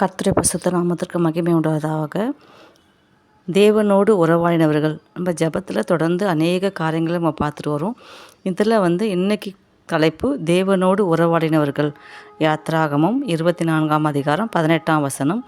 கர்த்தரை பசுத்த நாமத்திற்கு மகிமை உண்டாவதாக. தேவனோடு உறவாடினவர்கள். நம்ம ஜெபத்தில் தொடர்ந்து அநேக காரியங்களை நம்ம பார்த்துட்டு வரோம். இதில் வந்து இன்னைக்கு தலைப்பு தேவனோடு உறவாடினவர்கள். யாத்ராகமம் இருபத்தி நான்காம் அதிகாரம் பதினெட்டாம் வசனம்.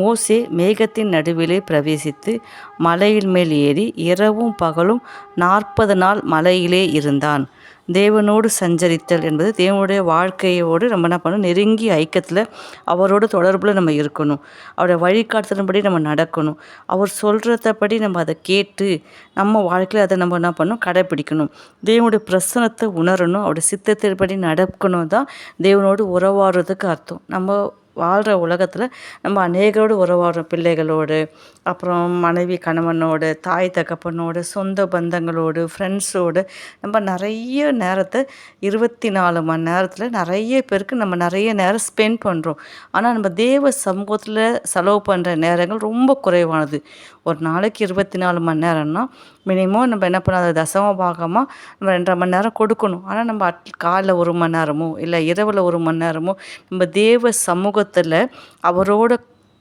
மோசே மேகத்தின் நடுவிலே பிரவேசித்து மலையின் மேல் ஏறி இரவும் பகலும் நாற்பது நாள் மலையிலே இருந்தான். தேவனோடு சஞ்சரித்தல் என்பது தேவனுடைய வாழ்க்கையோடு நம்ம என்ன பண்ணணும்? நெருங்கி ஐக்கியத்தில் அவரோட தொடர்பில் நம்ம இருக்கணும். அவருடைய வழிகாட்டுதலின்படி நம்ம நடக்கணும். அவர் சொல்கிறதபடி நம்ம அதை கேட்டு நம்ம வாழ்க்கையில் அதை நம்ம என்ன பண்ணணும்? கடைப்பிடிக்கணும். தேவனுடைய பிரசனத்தை உணரணும். அவருடைய சித்தத்தின்படி நடக்கணும் தான் தேவனோடு உறவாடுறதுக்கு அர்த்தம். நம்ம வாழ்கிற உலகத்தில் நம்ம அநேகரோடு உறவாடுறோம் பிள்ளைகளோடு அப்புறம் மனைவி கணவனோடு தாய் தகப்பனோடு சொந்த பந்தங்களோடு ஃப்ரெண்ட்ஸோடு நம்ம நிறைய நேரத்தை இருபத்தி நாலு மணி நேரத்தில் நிறைய பேருக்கு நம்ம நிறைய நேரம் ஸ்பெண்ட் பண்ணுறோம் ஆனால் நம்ம தேவ சமூகத்தில் செலவு பண்ணுற நேரங்கள் ரொம்ப குறைவானது. ஒரு நாளைக்கு இருபத்தி நாலு மணி நேரம்னா மினிமம் நம்ம என்ன பண்ணாது தசம பாகமாக நம்ம ரெண்டரை மணி நேரம் கொடுக்கணும். ஆனால் நம்ம அட் காலைல ஒரு மணி நேரமோ இல்லை இரவில் ஒரு மணி நேரமோ நம்ம தேவ சமூக சமூகத்தில் அவரோட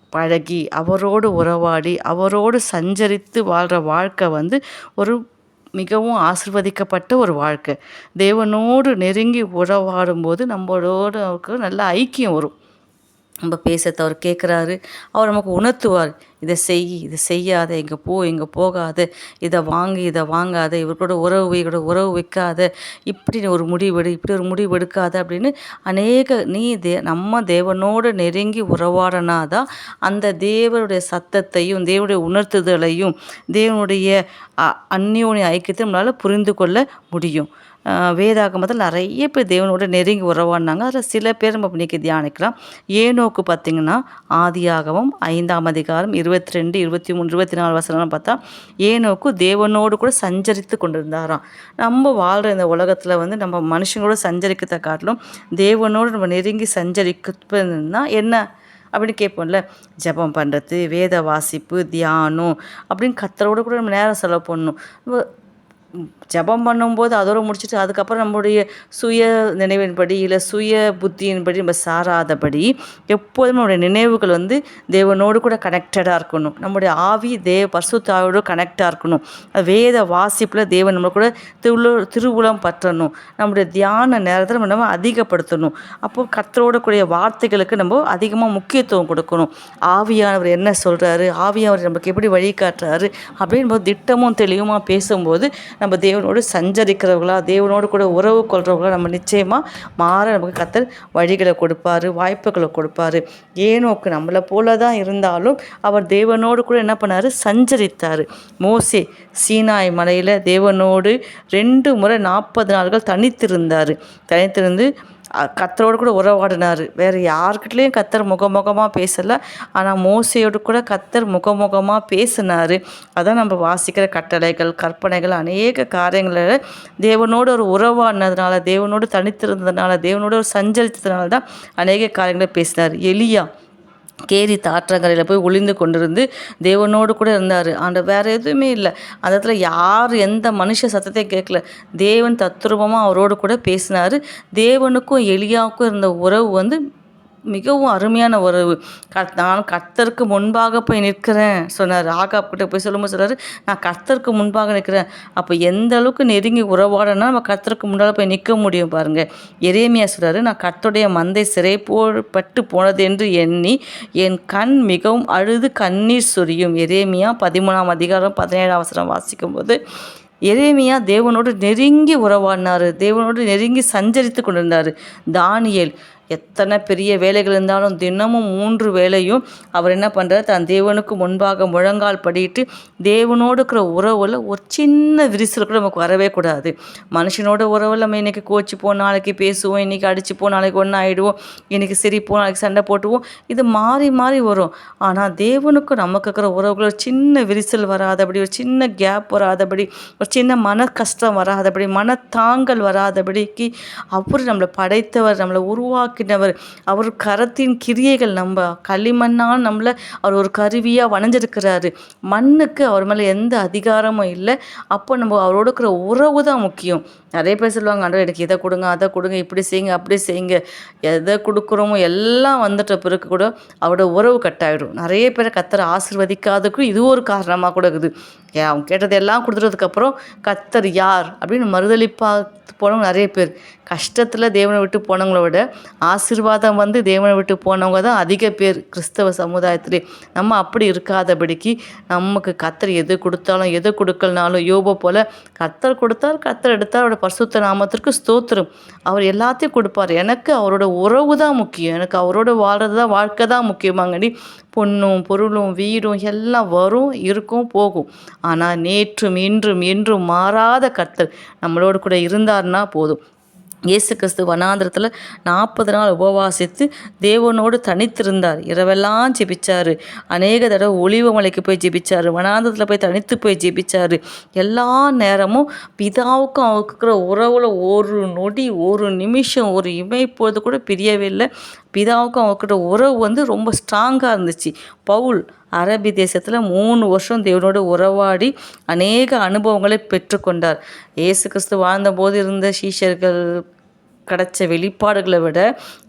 பழகி அவரோடு உறவாடி அவரோடு சஞ்சரித்து வாழ்கிற வாழ்க்கை வந்து ஒரு மிகவும் ஆசிர்வதிக்கப்பட்ட ஒரு வாழ்க்கை. தேவனோடு நெருங்கி உறவாடும் போது நம்மளோட நல்ல ஐக்கியம் வரும். நம்ம பேசுறத அவர் கேட்குறாரு. அவர் நமக்கு உணர்த்துவார். இதை செய் இதை செய்யாத இங்கே போ இங்கே போகாத. இதை வாங்கு இதை வாங்காத. இவர்களோட உறவு இவரோட உறவு வைக்காத. இப்படி ஒரு முடிவெடு இப்படி ஒரு முடிவு எடுக்காத அப்படின்னு அநேக நீ தே நம்ம தேவனோடு நெருங்கி உறவாடனா தான் அந்த தேவனுடைய சத்தத்தையும் தேவனுடைய உணர்த்துதலையும் தேவனுடைய அ- ஐக்கியத்தை நம்மளால் புரிந்து கொள்ள முடியும். வேதாகமத்தில் நிறைய பேர் தேவனோட நெருங்கி உறவாடினாங்க அதில் சில பேர் நம்ம இன்றைக்கி தியானிக்கலாம். ஏனோக்கு பார்த்தீங்கன்னா ஆதியாகவும் ஐந்தாம் அதிகாரம் இருபத்தி ரெண்டு இருபத்தி மூணு இருபத்தி நாலு வசனம்லாம் பார்த்தா ஏனோக்கு தேவனோடு கூட சஞ்சரித்து கொண்டிருந்தாராம். நம்ம வாழ்கிற இந்த உலகத்தில் வந்து நம்ம மனுஷங்களோட சஞ்சரிக்கத்தை காட்டிலும் தேவனோடு நம்ம நெருங்கி சஞ்சரிக்கன்னா என்ன? அப்படின்னு கேட்போம்ல. ஜெபம் பண்ணுறது வேத வாசிப்பு தியானம் அப்படின்னு கத்தரோட கூட நம்ம நேரம் செலவு பண்ணணும். ஜெபம் பண்ணும்போது அதோட முடிச்சுட்டு அதுக்கப்புறம் நம்முடைய சுய நினைவின்படி இல்லை சுய புத்தியின்படி நம்ம சாராதபடி எப்போதும் நம்முடைய நினைவுகள் வந்து தேவனோடு கூட கனெக்டடாக இருக்கணும். நம்முடைய ஆவி தேவ பரிசுத்தாவோடு கனெக்டாக இருக்கணும். வேத வாசிப்பில் தேவன் நம்ம கூட திரு திருவுளம் பற்றணும். நம்முடைய தியான நேரத்தில் நம்ம நம்ம அதிகப்படுத்தணும். அப்போது கத்தரோட கூடிய வார்த்தைகளுக்கு நம்ம அதிகமாக முக்கியத்துவம் கொடுக்கணும். ஆவியானவர் என்ன சொல்கிறாரு ஆவியானவர் நமக்கு எப்படி வழிகாட்டுறாரு? அப்படின்னு போது திட்டமும் தெளிவுமாக பேசும்போது நம்ம தேவனோடு சஞ்சரிக்கிறவங்களா தேவனோடு கூட உறவு கொள்கிறவங்களா நம்ம நிச்சயமாக மாற நமக்கு கத்தர் வழிகளை கொடுப்பாரு வாய்ப்புகளை கொடுப்பாரு. ஏனோக்கு நம்மளை போல தான் இருந்தாலும் அவர் தேவனோடு கூட என்ன பண்ணார்? சஞ்சரித்தார். மோசே சீனாய் மலையில் தேவனோடு ரெண்டு முறை நாற்பது நாள்கள் தனித்திருந்தார். தனித்திருந்து கத்தரோடு கூட உறவாடினார். வேறு யார்கிட்டலேயும் கத்தர் முகமுகமாக பேசலை. ஆனால் மோசையோடு கூட கத்தர் முகமுகமாக பேசினார். அதான் நம்ம வாசிக்கிற கட்டளைகள் கற்பனைகள் அநேக காரியங்களில் தேவனோடு ஒரு உறவாடினதுனால தேவனோடு தனித்திருந்ததுனால தேவனோடு ஒரு சஞ்சரித்ததுனால தான் அநேக காரியங்களை பேசினார். எலியா கேரி தாற்றங்கரையில் போய் ஒளிந்து கொண்டிருந்து தேவனோடு கூட இருந்தார். அந்த வேறு எதுவுமே இல்லை. அந்த இடத்துல யார் எந்த மனுஷ சத்தத்தையும் கேட்கல. தேவன் தத்ரூபமாக அவரோடு கூட பேசினார். தேவனுக்கும் எளியாவுக்கும் இருந்த உறவு வந்து மிகவும் அருமையான உறவு க நான் கர்த்தருக்கு முன்பாக போய் நிற்கிறேன். சொன்னார். ஆகாப் கிட்ட போய் சொல்லும்போது சொல்கிறார் நான் கர்த்தருக்கு முன்பாக நிற்கிறேன். அப்போ எந்த அளவுக்கு நெருங்கி உறவாடனா நம்ம கர்த்தருக்கு முன்னால் போய் நிற்க முடியும் பாருங்கள் எரேமியா சொல்கிறாரு நான் கர்த்தருடைய மந்தை சிறை பட்டு போனது என்று எண்ணி என் கண் மிகவும் அழுது கண்ணீர் சொரியும். எரேமியா பதிமூணாம் அதிகாரம் பதினேழாம் அவசரம் வாசிக்கும்போது எரேமியா தேவனோடு நெருங்கி உறவாடினார். தேவனோடு நெருங்கி சஞ்சரித்து கொண்டிருந்தார். தானியேல் எத்தனை பெரிய வேலைகள் இருந்தாலும் தினமும் மூன்று வேலையும் அவர் என்ன பண்ணுறாரு தன் தேவனுக்கு முன்பாக முழங்கால் படிட்டு தேவனோடு இருக்கிற உறவில் ஒரு சின்ன விரிசல் கூட நமக்கு வரவே கூடாது. மனுஷனோட உறவில் நம்ம இன்றைக்கி கோச்சிப்போம் நாளைக்கு பேசுவோம் இன்றைக்கி அடிச்சுப்போம் நாளைக்கு ஒன்றா ஆகிடுவோம் இன்றைக்கி சிரிப்போம் நாளைக்கு சண்டை போட்டுவோம். இது மாறி மாறி வரும். ஆனால் தேவனுக்கும் நமக்கு இருக்கிற உறவுகள் ஒரு சின்ன விரிசல் வராதபடி ஒரு சின்ன கேப் வராதபடி ஒரு சின்ன மன கஷ்டம் வராதபடி மனத்தாங்கல் வராதபடிக்கு அவர் நம்மளை படைத்தவர் நம்மளை உருவாக்கி உருவாக்கினவர். அவர் கரத்தின் கிரியைகள் நம்ம களிமண்ணால் நம்மளை அவர் ஒரு கருவியாக வணைஞ்சிருக்கிறாரு மண்ணுக்கு அவர் மேலே எந்த அதிகாரமும் இல்லை. அப்போ நம்ம அவரோட இருக்கிற உறவு தான் முக்கியம். நிறைய பேர் சொல்லுவாங்க ஆண்டவர் எனக்கு இதை கொடுங்க அதை கொடுங்க இப்படி செய்யுங்க அப்படி செய்யுங்க. எதை கொடுக்குறோமோ எல்லாம் வந்துட்ட பிறகு கூட அவரோட உறவு கட்டாயிடும் நிறைய பேரை கத்தரை ஆசிர்வதிக்காததுக்கும் இது ஒரு காரணமாக கூட இருக்குது. ஏன் அவங்க கேட்டதெல்லாம் கொடுத்துட்டதுக்கப்புறம் கத்தர் யார் அப்படின்னு மறுதளிப்பா போனவங்க நிறைய பேர். கஷ்டத்தில் தேவனை விட்டு போனவங்கள விட ஆசீர்வாதம் வந்து தேவனை விட்டு போனவங்க தான் அதிக பேர் கிறிஸ்தவ சமுதாயத்திலே. நம்ம அப்படி இருக்காதபடிக்கு நமக்கு கத்தர் எது கொடுத்தாலும் எது கொடுக்கலனாலும் யோபோ போல் கத்தர் கொடுத்தார் கத்தர் எடுத்தார் அவரோட பரிசுத்த நாமத்திற்கு ஸ்தோத்திரம். அவர் எல்லாத்தையும் கொடுப்பார். எனக்கு அவரோட உறவு தான் முக்கியம். எனக்கு அவரோட வாழ்றது தான் வாழ்க்கை தான் முக்கியமாங்கடி பொண்ணும் பொருளும் வீடும் எல்லாம் வரும் இருக்கும் போகும். ஆனால் நேற்றும் இன்றும் என்றும் மாறாத கர்த்தர் நம்மளோடு கூட இருந்தார்னா போதும். இயேசு கிறிஸ்து வனாந்திரத்தில் நாற்பது நாள் உபவாசித்து தேவனோடு தனித்திருந்தார். இரவெல்லாம் ஜெபிச்சார். அநேக தடவை ஒளிவ மலைக்கு போய் ஜெபிச்சார். வனாந்திரத்தில் போய் தனித்து போய் ஜெபிச்சார். எல்லா நேரமும் பிதாவுக்கும் அவருக்கு இருக்கிற உறவில் ஒரு நொடி ஒரு நிமிஷம் ஒரு இமைப்பொழுது கூட பிரியவே இல்லை. பிதாவுக்கும் அவர்கிட்ட உறவு வந்து ரொம்ப ஸ்ட்ராங்காக இருந்துச்சு. பவுல் அரபி தேசத்தில் மூணு வருஷம் தேவனோடு உறவாடி அநேக அனுபவங்களை பெற்றுக்கொண்டார். இயேசு கிறிஸ்து வாழ்ந்தபோது இருந்த சீஷர்கள் கிடைச்ச வெளிப்பாடுகளை விட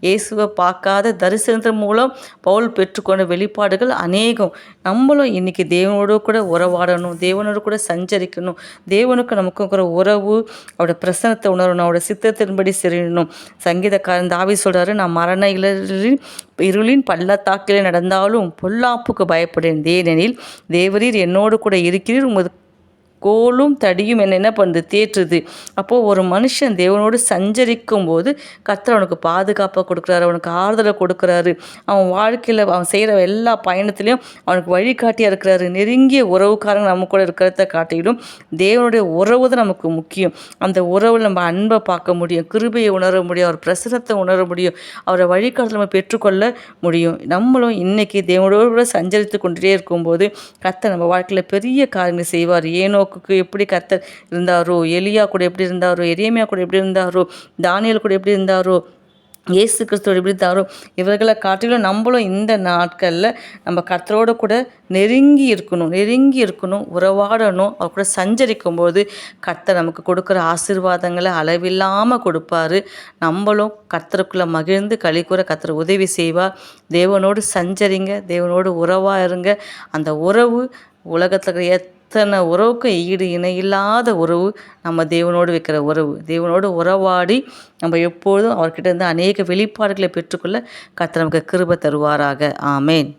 இயேசுவை பார்க்காத தரிசனத்தின் மூலம் பவுல் பெற்றுக்கொண்ட வெளிப்பாடுகள் அநேகம். நம்மளும் இன்றைக்கி தேவனோடு கூட உறவாடணும் தேவனோடு கூட சஞ்சரிக்கணும். தேவனுக்கு நமக்கு இருக்கிற உறவு அவரோட பிரசனத்தை உணரணும் அவரோட சித்தத்தின்படி செறியணும். சங்கீதக்காரன் தாவி சொல்கிறாரு நான் மரண இளரில் இருளின் பள்ளத்தாக்கிலே நடந்தாலும் பொல்லாப்புக்கு பயப்படேன். ஏனெனில் தேவரீர் என்னோடு கூட இருக்கிறீர் உமது கோலும் தடியும் என்ன என்ன பண்ணுது? தேற்றுது. அப்போது ஒரு மனுஷன் தேவனோடு சஞ்சரிக்கும் போது கத்தர் அவனுக்கு பாதுகாப்பாக கொடுக்குறாரு அவனுக்கு ஆறுதலை கொடுக்குறாரு. அவன் வாழ்க்கையில் அவன் செய்கிற எல்லா பயணத்துலேயும் அவனுக்கு வழிகாட்டியாக இருக்கிறாரு. நெருங்கிய உறவுக்காரங்க நம்ம கூட இருக்கிறத காட்டிலும் தேவனுடைய உறவு தான் நமக்கு முக்கியம். அந்த உறவில் நம்ம அன்பை பார்க்க முடியும் கிருபையை உணர முடியும் அவர் பிரசனத்தை உணர முடியும் அவரை வழிகாட்டில் நம்ம பெற்றுக்கொள்ள முடியும். நம்மளும் இன்றைக்கி தேவனோடு கூட சஞ்சரித்து கொண்டே இருக்கும்போது கத்தை நம்ம வாழ்க்கையில் பெரிய காரியங்களை செய்வார். ஏனோ ஏனோக்குக்கு எப்படி கர்த்தர் இருந்தாரோ எலியா கூட எப்படி இருந்தாரோ எரியமியா கூட எப்படி இருந்தாரோ தானியல் கூட எப்படி இருந்தாரோ இயேசு கிறிஸ்துவோட எப்படி இருந்தாரோ இவர்களை காட்டிலும் நம்மளும் இந்த நாட்களில் நம்ம கர்த்தரோட கூட நெருங்கி இருக்கணும் நெருங்கி இருக்கணும் உறவாடணும். அவர் கூட சஞ்சரிக்கும் போது கர்த்தர் நமக்கு கொடுக்குற ஆசீர்வாதங்களை அளவில்லாமல் கொடுப்பாரு. நம்மளும் கர்த்தருக்குள்ளே மகிழ்ந்து கழிக்கூற கர்த்தர் உதவி செய்வார் தேவனோடு சஞ்சரிங்க தேவனோடு உறவாக இருங்க. அந்த உறவு உலகத்தில் இருக்கிற அத்தனை உறவுக்கும் ஈடு இணையில்லாத உறவு நம்ம தேவனோடு வைக்கிற உறவு. தேவனோடு உறவாடி நம்ம எப்பொழுதும் அவர்கிட்ட இருந்து அநேக வெளிப்பாடுகளை பெற்றுக்கொள்ள கத்த நமக்கு கிருப தருவாராக. ஆமேன்.